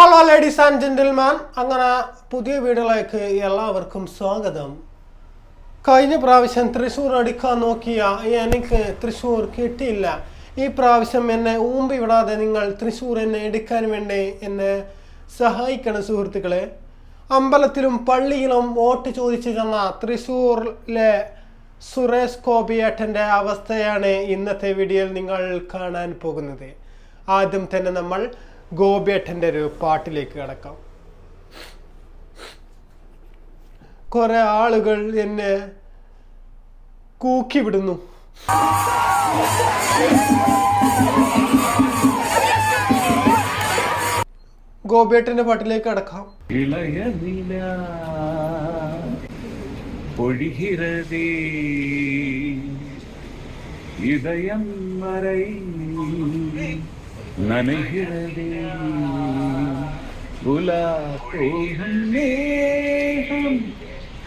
Hello ladies and gentleman അങ്ങനെ പുതിയ വീഡിയോയിലേക്ക് എല്ലാവർക്കും സ്വാഗതം. കഴിഞ്ഞ പ്രാവശ്യം തൃശ്ശൂർ അടിക്കാൻ നോക്കിയ എനിക്ക് തൃശ്ശൂർ കിട്ടിയില്ല. ഈ പ്രാവശ്യം എന്നെ ഊമ്പി വിടാതെ നിങ്ങൾ തൃശ്ശൂർ എന്നെ എടുക്കാൻ വേണ്ടി എന്നെ സഹായിക്കണം സുഹൃത്തുക്കളെ. അമ്പലത്തിലും പള്ളിയിലും വോട്ട് ചോദിച്ചു തന്ന തൃശ്ശൂരിലെ സുരേഷ് ഗോപിയേട്ടന്റെ അവസ്ഥയാണ് ഇന്നത്തെ വീഡിയോയിൽ നിങ്ങൾ കാണാൻ പോകുന്നത്. ആദ്യം തന്നെ നമ്മൾ ഗോപിയേട്ടൻ്റെ ഒരു പാട്ടിലേക്ക് കിടക്കാം കുറെ ആളുകൾ എന്നെ കൂക്കി വിടുന്നു ഗോപിയേട്ടൻ്റെ പാട്ടിലേക്ക് കിടക്കാം இளைய நிலா பொழிகிறதே இதயம் வரை நனைகிறதே உலா போகும் நேரம்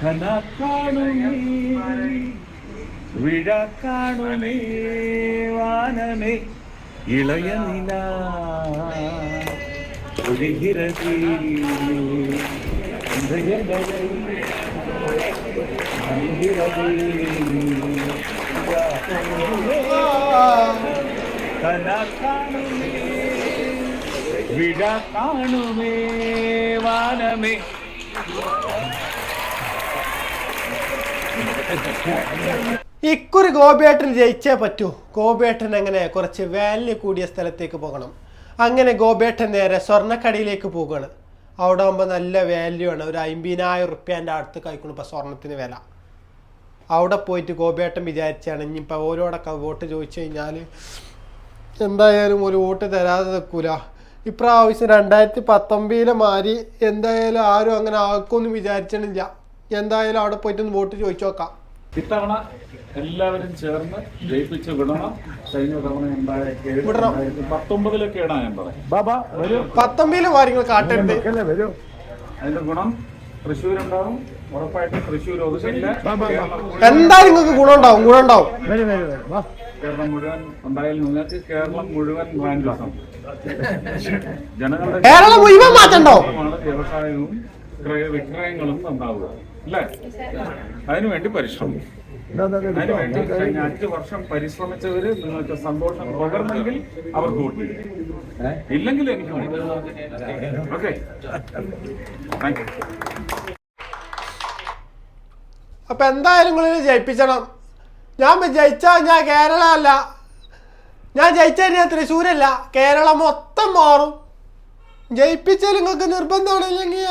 கனா காணுமே விழா காணுமே வானமே இளைய நிலா பொழிகிறது இதயங்களை കാണുമേ. വാനമേ ഇക്കുറി ഗോപിയേട്ടൻ ജയിച്ചേ പറ്റൂ. ഗോപിയേട്ടൻ അങ്ങനെ കുറച്ച് വാല്യൂ കൂടിയ സ്ഥലത്തേക്ക് പോകണം. അങ്ങനെ ഗോപിയേട്ടൻ നേരെ സ്വർണക്കടയിലേക്ക് പോവുകയാണ്. അവിടെ ആകുമ്പോൾ നല്ല വാല്യൂ ആണ്. ഒരു അമ്പതിനായിരം റുപ്യേന്റെ അടുത്ത് കഴിക്കണം ഇപ്പോൾ സ്വർണത്തിന് വില. അവിടെ പോയിട്ട് ഗോപിയേട്ടൻ വിചാരിച്ചാണ് ഇനിയിപ്പോൾ ഓരോടൊക്കെ വോട്ട് ചോദിച്ചു കഴിഞ്ഞാൽ എന്തായാലും ഒരു വോട്ട് തരാതെ നിൽക്കൂല. ഇപ്രാവശ്യം രണ്ടായിരത്തി പത്തൊമ്പതിലെ മാറി എന്തായാലും ആരും അങ്ങനെ ആക്കുമെന്ന് വിചാരിച്ചിട്ടില്ല. എന്തായാലും അവിടെ പോയിട്ടൊന്ന് വോട്ട് ചോദിച്ചു നോക്കാം. ഇത്തവണ എല്ലാവരും ചേർന്ന് ജയിപ്പിച്ച് വിടണം. കഴിഞ്ഞ തവണ ഉണ്ടായ പത്തൊമ്പതിലൊക്കെയാണ് ഞാൻ പറയാം ബാബാ വരൂ. പത്തൊമ്പതിലെ കാര്യങ്ങൾ വരൂ. അതിന്റെ ഗുണം തൃശ്ശൂർ ഉണ്ടാവും ഉറപ്പായിട്ടും തൃശ്ശൂർ എന്തായാലും എന്തായാലും നിങ്ങൾക്ക് ഗുണമുണ്ടാവും ഗുണമുണ്ടാവും. കേരളം മുഴുവൻ ഉണ്ടായാലും നിങ്ങൾക്ക് കേരളം മുഴുവൻ ബ്രാൻഡും ജനങ്ങളുടെ കേരളം മുഴുവൻ മാറ്റണ്ടോ? വ്യവസായവും ക്രയ വിക്രയങ്ങളും ഉണ്ടാവുക. അല്ലേ? അതിനുവേണ്ടി പരിശ്രമം. അതിനുവേണ്ടി കഴിഞ്ഞ അഞ്ചു വർഷം പരിശ്രമിച്ചവര് നിങ്ങൾക്ക് സന്തോഷം പകർന്നെങ്കിൽ അവർക്ക് കൂട്ടി ഇല്ലെങ്കിൽ എനിക്ക് ഓക്കെ. താങ്ക് യു അപ്പൊ എന്തായാലും ജയിപ്പിച്ചണം. ഞാൻ ജയിച്ച ഞാൻ കേരള അല്ല. ഞാൻ ജയിച്ച ഞാൻ തൃശ്ശൂരല്ല. കേരളം മൊത്തം മാറും. ജയിപ്പിച്ചാൽ നിങ്ങൾക്ക് നിർബന്ധമാണ് ഇല്ലെങ്കിൽ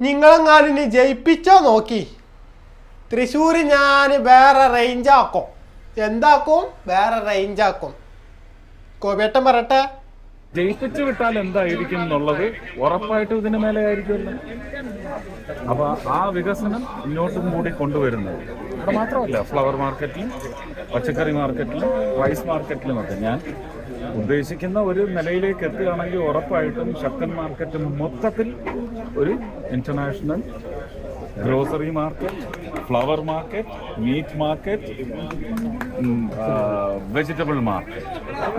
നിങ്ങളെങ്ങാനും ഇനി ജയിപ്പിച്ചോ നോക്കി. തൃശ്ശൂർ ഞാൻ വേറെ റേഞ്ചാക്കും എന്താക്കും? വേറെ റേഞ്ചാക്കും കോപേട്ടൻ പറയട്ടെ. ജയിപ്പിച്ചു വിട്ടാൽ എന്തായിരിക്കും എന്നുള്ളത് ഉറപ്പായിട്ട് ഇതിന് മേലെ ആയിരിക്കുമല്ലോ. അപ്പൊ ആ വികസനം ഇങ്ങോട്ടും കൂടി കൊണ്ടുവരുന്നത്. അവിടെ മാത്രമല്ല ഫ്ലവർ മാർക്കറ്റിലും പച്ചക്കറി മാർക്കറ്റിലും റൈസ് മാർക്കറ്റിലും ഒക്കെ ഞാൻ ഉദ്ദേശിക്കുന്ന ഒരു നിലയിലേക്ക് എത്തുകയാണെങ്കിൽ ഉറപ്പായിട്ടും ശക്തൻ മാർക്കറ്റ് മൊത്തത്തിൽ ഒരു international grocery market flower market meat market vegetable market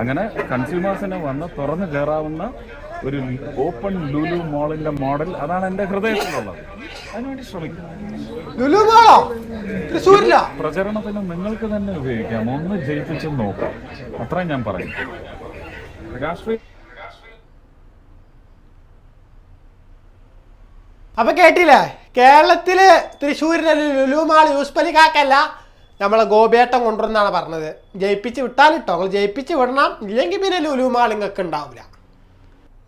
അങ്ങനെ കൺസ്യൂമേഴ്സിന് വന്ന് തുറന്നു കയറാവുന്ന ഒരു ഓപ്പൺ ലുലു മോളിന്റെ മോഡൽ അതാണ് എന്റെ ഹൃദയത്തിലുള്ളത്. അതിനുവേണ്ടി ശ്രമിക്കും. ലുലു മാളോ തൃശ്ശൂരില്ല പ്രചരണത്തിന് നിങ്ങൾക്ക് തന്നെ ഉപയോഗിക്കാം. ഒന്ന് ജയിപ്പിച്ചു നോക്കാം. അത്രയും ഞാൻ പറയും. രാഷ്ട്രീയ അപ്പൊ കേട്ടില്ലേ? കേരളത്തിൽ തൃശ്ശൂരിന് ലുലുമാൾ മാൾ യൂസ്ഫലി കാക്കല്ല നമ്മളെ ഗോപേട്ടം കൊണ്ടുവന്നാണ് പറഞ്ഞത്. ജയിപ്പിച്ച് വിട്ടാലിട്ടോ നിങ്ങൾ ജയിപ്പിച്ച് വിടണം. ഇല്ലെങ്കിൽ പിന്നെ ലുലുമാൾ നിങ്ങൾക്ക് ഉണ്ടാവില്ല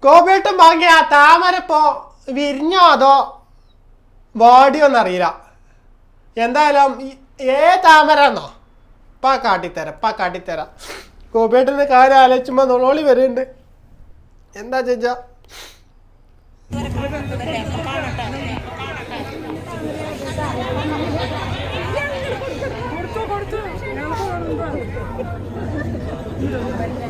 ഗോപേട്ടം വാങ്ങിയ ആ താമരപ്പോ വിരിഞ്ഞോ അതോ വാടിയോ എന്നറിയില്ല. എന്തായാലും ഏ താമര എന്നോ ഇപ്പാ കാട്ടിത്തരാം ഇപ്പാ കാട്ടിത്തരാം. ഗോപേട്ടന്റെ കാര്യം ആലോചിക്കുമ്പോൾ നുളോളി വരുന്നുണ്ട് എന്താ ചേച്ചാ? Gracias.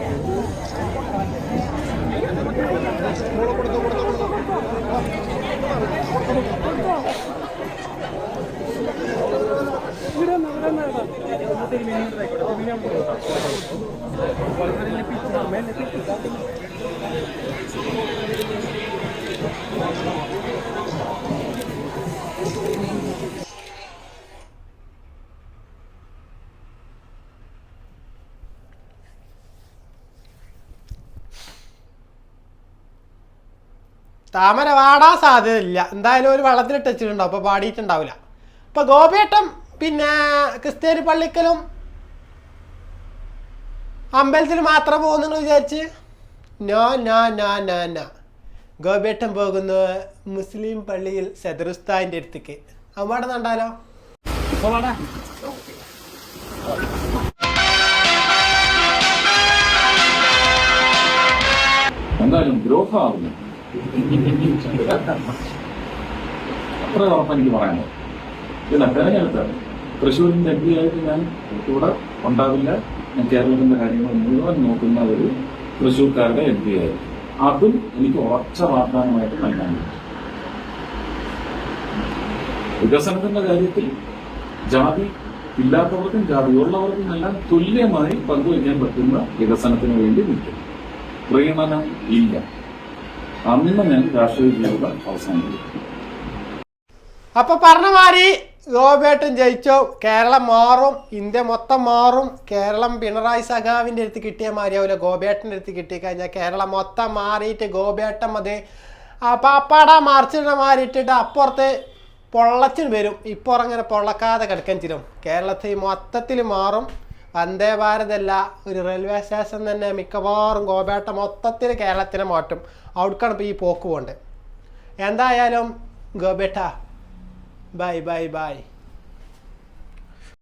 താമര വാടാൻ സാധ്യതയില്ല. എന്തായാലും ഒരു വെള്ളത്തിലിട്ട് വെച്ചിട്ടുണ്ടാവും. അപ്പോൾ പാടിയിട്ടുണ്ടാവില്ല. അപ്പൊ ഗോപിയേട്ടം പിന്നെ ക്രിസ്ത്യാനി പള്ളിക്കലും അമ്പലത്തിൽ മാത്രം പോകുന്നു വിചാരിച്ച് no no no no no. ഗോപിയേട്ടൻ പോകുന്നു മുസ്ലിം പള്ളിയിൽ സദറുസ്താന്റെ അടുത്തേക്ക്. അവിടെ കണ്ടാലോ? എന്തായാലും ദ്രോഹമാകുന്നു അത്ര ഉറപ്പ് എനിക്ക് പറയാനോ ഇല്ല തെരഞ്ഞെടുത്ത് തൃശ്ശൂരിന്റെ എം പി ആയിട്ട് ഞാൻ ഇവിടെ ഉണ്ടാവില്ല ഞാൻ കേരളത്തിന്റെ കാര്യങ്ങൾ മുഴുവൻ നോക്കുന്ന ഒരു തൃശ്ശൂർക്കാരുടെ എം പി ആയിരുന്നു അതും എനിക്ക് ഉറച്ച വാഗ്ദാനമായിട്ട് നൽകാൻ പറ്റും വികസനത്തിന്റെ കാര്യത്തിൽ ജാതി ഇല്ലാത്തവർക്കും ജാതി ഉള്ളവർക്കും എല്ലാം തുല്യമായി പങ്കുവയ്ക്കാൻ പറ്റുന്ന വികസനത്തിന് വേണ്ടി നിൽക്കും. പ്രീണനം ഇല്ല. അന്ന് ഞാൻ രാഷ്ട്രീയ അപ്പൊ പറഞ്ഞ മാതിരി ഗോപേട്ടൻ ജയിച്ചോ കേരളം മാറും ഇന്ത്യ മൊത്തം മാറും കേരളം പിണറായി സഖാവിന്റെ അടുത്ത് കിട്ടിയ മാതിരിയാവില്ല ഗോപേട്ടന്റെ അടുത്ത് കിട്ടി കഴിഞ്ഞാൽ കേരളം മൊത്തം മാറിയിട്ട് ഗോപേട്ടൻ മതി. പാപ്പാട മാർച്ചിനെ മാറിയിട്ടിട്ട് അപ്പുറത്ത് പൊള്ളച്ചിന് വരും ഇപ്പോൾ അങ്ങനെ പൊള്ളക്കാതെ കിടക്കാൻ ചിരും. കേരളത്തിൽ മൊത്തത്തിൽ മാറും വന്ദേ ഭാരതല്ല ഒരു റെയിൽവേ സ്റ്റേഷൻ തന്നെ മിക്കവാറും ഗോപേട്ട മൊത്തത്തിൽ കേരളത്തിനെ മാറ്റും അവിടേക്കാണ് ഇപ്പോൾ ഈ പോക്ക് പോകേണ്ടത് എന്തായാലും ഗോപേട്ട ബൈ ബൈ bye.